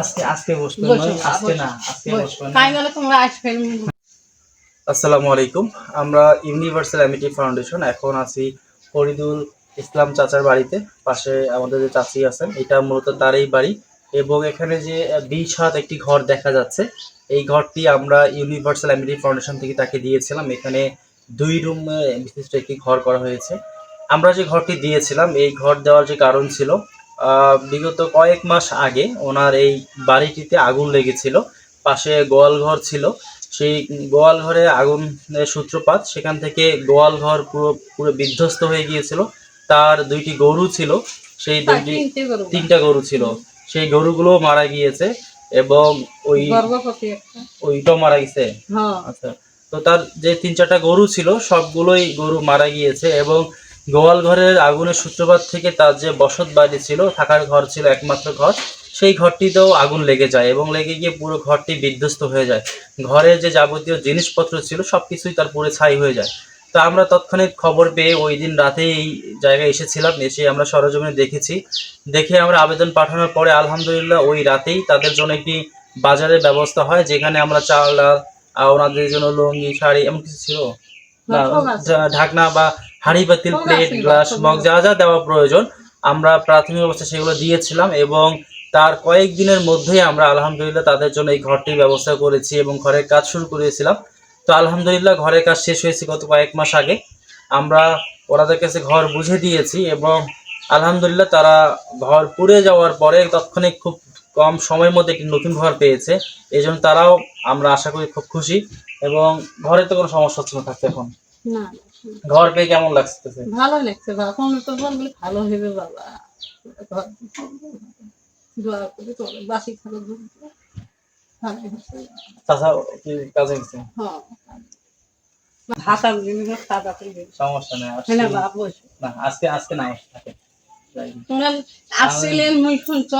আজকে আজকে আজকে না আজকে তোমরা আসবে। আসসালামু আলাইকুম। আমরা ইউনিভার্সাল অ্যামিটি ফাউন্ডেশন এখন আছি ফরিদুল ইসলাম চাচার বাড়িতে। পাশে আমাদের যে চাচি আছেন এটা মূলত তারই বাড়ি। এবং এখানে যে বিশ হাত একটি ঘর দেখা যাচ্ছে এই ঘরটি আমরা ইউনিভার্সাল অ্যামিটি ফাউন্ডেশন থেকে তাকে দিয়েছিলাম। এখানে দুই রুম বিশিষ্ট একটি ঘর করা হয়েছে। আমরা যে ঘরটি দিয়েছিলাম এই ঘর দেওয়ার যে কারণ ছিল বিগত কয়েক মাস আগে ওনার এই বাড়িটিতে আগুন লেগেছিল। পাশে গোয়াল ঘর ছিল। সেই গোয়াল ঘরে আগুনের সূত্রপাত সেখান থেকে গোয়াল ঘর পুরো পুরো বিধ্বস্ত হয়ে গিয়েছিল। তার দুইটি গরু ছিল। সেই দুইটি তিনটে গরু। ছিল। সেই গরুগুলো মারা গিয়েছে এবং ওই ওইটাও মারা গেছে হ্যাঁ। আচ্ছা। তো তার যে তিন চারটা গরু ছিল সবগুলোই গরু মারা গিয়েছে এবং গোয়াল ঘরের আগুনের সূত্রপাত থেকে তার যে বসত বাড়ি ছিল, থাকার ঘর ছিল একমাত্র ঘর, সেই ঘরটিতেও আগুন লেগে যায় এবং লেগে গিয়ে পুরো ঘরটি বিধ্বস্ত হয়ে যায়। ঘরের যে যাবতীয় জিনিসপত্র ছিল সব কিছুই তার পুরো ছাই হয়ে যায়। তো আমরা তৎক্ষণিক খবর পেয়ে ওই দিন রাতে এই জায়গায় এসেছিলাম, এসে আমরা সরজমিনে দেখেছি। দেখে আমরা আবেদন পাঠানোর পরে আলহামদুলিল্লাহ ওই রাতেই তাদের জন্য একটি বাজারের ব্যবস্থা হয়, যেখানে আমরা চাল, ডাল ওনাদের জন্য লুঙ্গি, শাড়ি, এমন কিছু ছিল? ঢাকনা বা হাঁড়ি বাতিল সব প্লেট গ্লাস মগ যা যা দেওয়া প্রয়োজন আমরা প্রাথমিক অবস্থায় সেগুলো দিয়েছিলাম এবং তার কয়েক দিনের মধ্যেই আমরা আলহামদুলিল্লাহ তাদের জন্য এই ঘরটির ব্যবস্থা করেছি এবং ঘরের কাজ শুরু করেছিলাম। তো আলহামদুলিল্লাহ ঘরের কাজ শেষ হয়েছে গত কয়েক মাস আগে। আমরা ওনাদের কাছে ঘর বুঝে দিয়েছি এবং আলহামদুলিল্লাহ তারা ঘর পুড়ে যাওয়ার পরে তৎক্ষণিক খুব কম সময়ের মধ্যে একটি নতুন ঘর পেয়েছে। এই জন্য তারাও আমরা আশা করি খুব খুশি এবং ঘরে তো কোনো সমস্যা হচ্ছে না থাকতে এখন। না ঘর পেয়ে কেমন লাগছে ভালো। লাগছে বাবা তো বলবে ভালো হবে বাবা। দোয়া করে চলো বাসি হচ্ছে। কি কাজে গেছে? হ্যাঁ। বিভিন্ন সাদা সমস্যা নেই হ্যাঁ আজকে- না আজকে আজকে নাই থাকে তোমরা আসছিলেন মুই শুনছ